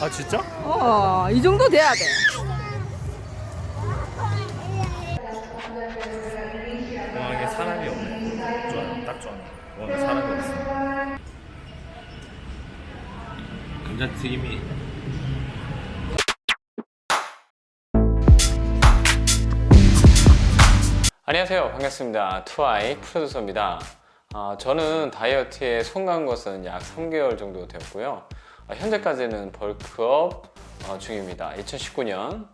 아 진짜? 어, 이 정도 돼야 돼. 공항에 사람이 없네. 좋아요. 딱 좋아. 오늘 사람이 없어. 감자튀김이 안녕하세요. 반갑습니다. 투아이 프로듀서입니다. 아, 저는 다이어트에 성공한 것은 약 3개월 정도 되었고요. 아, 현재까지는 벌크업 어, 중입니다. 2019년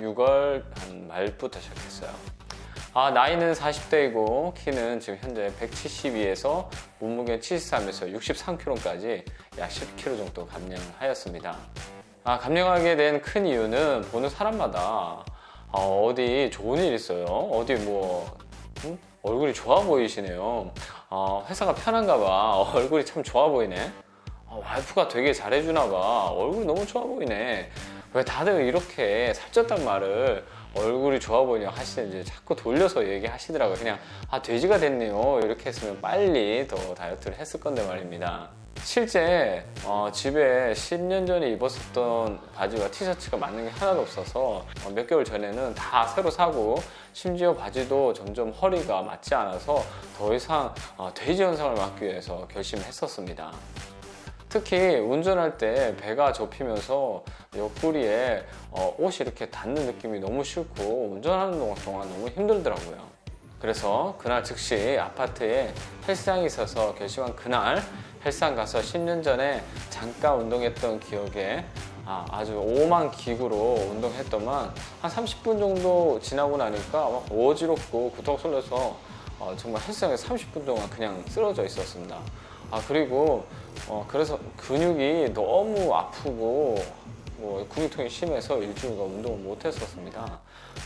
6월 한 말부터 시작했어요. 아, 나이는 40대이고 키는 지금 현재 172에서 몸무게 73에서 63kg까지 약 10kg 정도 감량을 하였습니다. 아, 감량하게 된 큰 이유는 보는 사람마다 어, 어디 좋은 일 있어요. 어디 뭐 음? 얼굴이 좋아 보이시네요. 어, 회사가 편한가 봐. 얼굴이 참 좋아 보이네. 어, 와이프가 되게 잘해주나 봐. 얼굴이 너무 좋아 보이네. 왜 다들 이렇게 살쪘단 말을 얼굴이 좋아 보이냐 하시는지 자꾸 돌려서 얘기하시더라고요. 그냥 아 돼지가 됐네요. 이렇게 했으면 빨리 더 다이어트를 했을 건데 말입니다. 실제 어, 집에 10년 전에 입었었던 바지와 티셔츠가 맞는 게 하나도 없어서 어, 몇 개월 전에는 다 새로 사고 심지어 바지도 점점 허리가 맞지 않아서 더 이상 어, 돼지 현상을 막기 위해서 결심했었습니다. 특히 운전할 때 배가 접히면서 옆구리에 어, 옷이 이렇게 닿는 느낌이 너무 싫고 운전하는 동안, 너무 힘들더라고요. 그래서 그날 즉시 아파트에 헬스장이 있어서 결심한 그날 헬스장 가서 10년 전에 잠깐 운동했던 기억에 아, 아주 오만 기구로 운동했더만 한 30분 정도 지나고 나니까 막 어지럽고 구석 쏠려서 어, 정말 헬스장에 30분 동안 그냥 쓰러져 있었습니다. 아 그리고 어, 그래서 근육이 너무 아프고 뭐 근육통이 심해서 일주일간 운동을 못 했었습니다.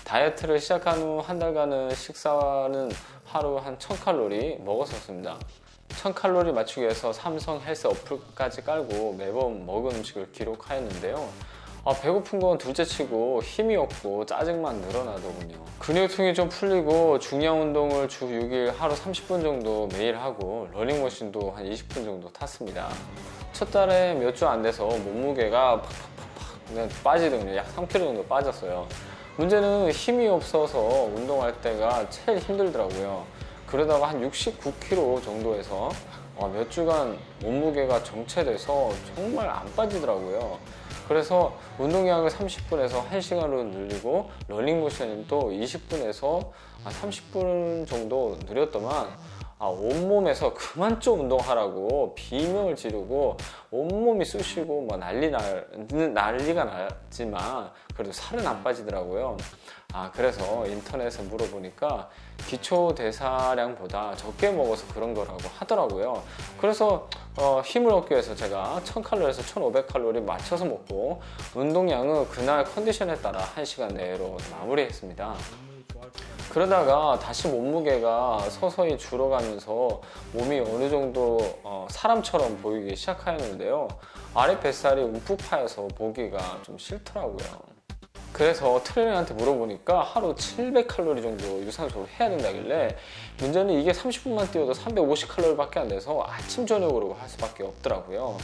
다이어트를 시작한 후 한 달간은 식사는 하루 한 1000칼로리 먹었었습니다. 1000칼로리 맞추기 위해서 삼성 헬스 어플까지 깔고 매번 먹은 음식을 기록하였는데요. 아, 배고픈 건 둘째 치고 힘이 없고 짜증만 늘어나더군요. 근육통이 좀 풀리고 중량 운동을 주 6일 하루 30분 정도 매일 하고 러닝머신도 한 20분 정도 탔습니다. 첫 달에 몇 주 안 돼서 몸무게가 팍팍팍팍 그냥 빠지더군요. 약 3kg 정도 빠졌어요. 문제는 힘이 없어서 운동할 때가 제일 힘들더라고요. 그러다가 한 69kg 정도에서 어, 몇 주간 몸무게가 정체돼서 정말 안 빠지더라고요. 그래서 운동량을 30분에서 1시간으로 늘리고 러닝 모션은 또 20분에서 30분 정도 늘렸더만 아, 온몸에서 그만 좀 운동하라고 비명을 지르고 온몸이 쑤시고 뭐 난리 날, 난리가 나지만 그래도 살은 안 빠지더라고요. 아, 그래서 인터넷에 물어보니까 기초 대사량보다 적게 먹어서 그런 거라고 하더라고요. 그래서 어, 힘을 얻기 위해서 제가 1000칼로리에서 1500칼로리 맞춰서 먹고 운동량은 그날 컨디션에 따라 1시간 내로 마무리했습니다. 그러다가 다시 몸무게가 서서히 줄어가면서 몸이 어느 정도 어, 사람처럼 보이기 시작하였는데요. 아래 뱃살이 움푹 파여서 보기가 좀 싫더라고요. 그래서 트레이너한테 물어보니까 하루 700칼로리 정도 유산소를 해야 된다길래 문제는 이게 30분만 뛰어도 350칼로리밖에 안 돼서 아침 저녁으로 할 수밖에 없더라고요.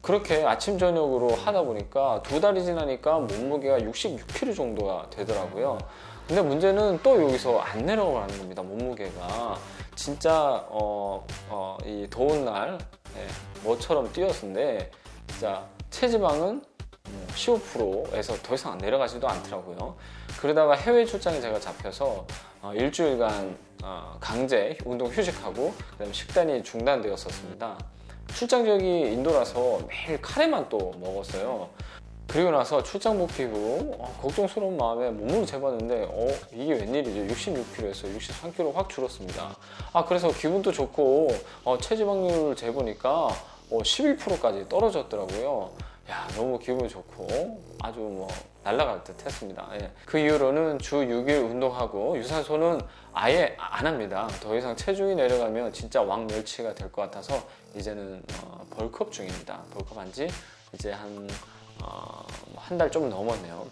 그렇게 아침 저녁으로 하다 보니까 두 달이 지나니까 몸무게가 66kg 정도가 되더라고요. 근데 문제는 또 여기서 안 내려가는 겁니다. 몸무게가 진짜 어, 어, 이 더운 날 예, 뭐처럼 뛰었는데 진짜 체지방은 15%에서 더 이상 내려가지도 않더라고요. 그러다가 해외 출장에 제가 잡혀서 어, 일주일간 어, 강제 운동 휴식하고 그다음에 식단이 중단되었었습니다. 출장 지역이 인도라서 매일 카레만 또 먹었어요. 그리고 나서 출장 복귀 후 어, 걱정스러운 마음에 몸무게 재봤는데 어 이게 웬일이죠 66kg에서 63kg 확 줄었습니다. 아 그래서 기분도 좋고 어, 체지방률을 재보니까 어, 11%까지 떨어졌더라고요. 야 너무 기분 좋고 아주 뭐 날아갈 듯 했습니다. 예. 그 이후로는 주 6일 운동하고 유산소는 아예 안 합니다. 더 이상 체중이 내려가면 진짜 왕멸치가 될 것 같아서 이제는 어, 벌크업 중입니다. 벌크업 한지 이제 한 어, 한달 좀 넘었네요.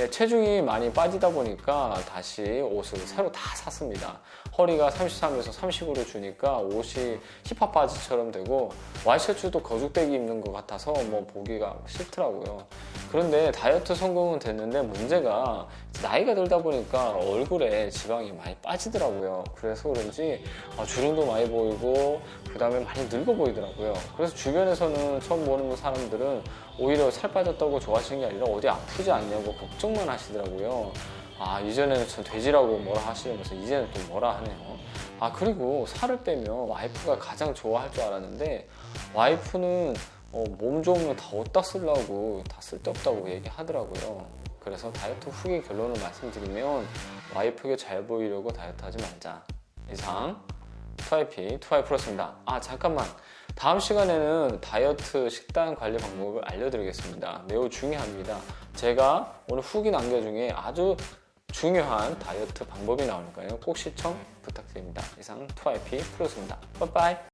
예, 체중이 많이 빠지다 보니까 다시 옷을 새로 다 샀습니다. 허리가 33에서 30으로 주니까 옷이 힙합 바지처럼 되고 와이셔츠도 거죽대기 입는 것 같아서 뭐 보기가 싫더라고요. 그런데 다이어트 성공은 됐는데 문제가 나이가 들다 보니까 얼굴에 지방이 많이 빠지더라고요. 그래서 그런지 아, 주름도 많이 보이고 그 다음에 많이 늙어 보이더라고요. 그래서 주변에서는 처음 보는 사람들은 오히려 살 빠졌다고 좋아하시는 게 아니라 어디 아프지 않냐고 걱정만 하시더라고요. 아 이전에는 전 돼지라고 뭐라 하시면서 이제는 또 뭐라 하네요. 아 그리고 살을 빼면 와이프가 가장 좋아할 줄 알았는데 와이프는 어, 몸 좋으면 다 어디다 쓰려고 다 쓸데없다고 얘기하더라고요. 그래서 다이어트 후기 결론을 말씀드리면 와이프에게 잘 보이려고 다이어트 하지 말자. 이상 2IP, 2i 프로였습니다. 아 잠깐만 다음 시간에는 다이어트 식단 관리 방법을 알려드리겠습니다. 매우 중요합니다. 제가 오늘 후기 남겨 중에 아주 중요한 다이어트 방법이 나오니까요. 꼭 시청 부탁드립니다. 이상 2IP 프로였습니다. 빠이빠이